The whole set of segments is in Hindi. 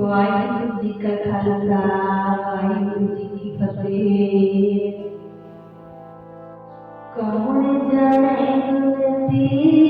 ਵਾਹਿਗੁਰੂ ਜੀ ਕਾ ਖਾਲਸਾ ਵਾਹਿਗੁਰੂ ਜੀ ਕੀ ਫਤਿਹ। ਕੌਣ ਜਾਣੇ ਤੇਰੀ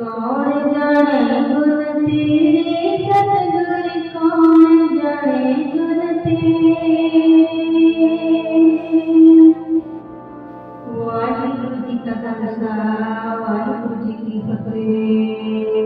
कौन जाने गुण तेरे? सतगुर कौन जाने गुण वाहिगुरु जी का खालसा, वाहिगुरु जी की फतेह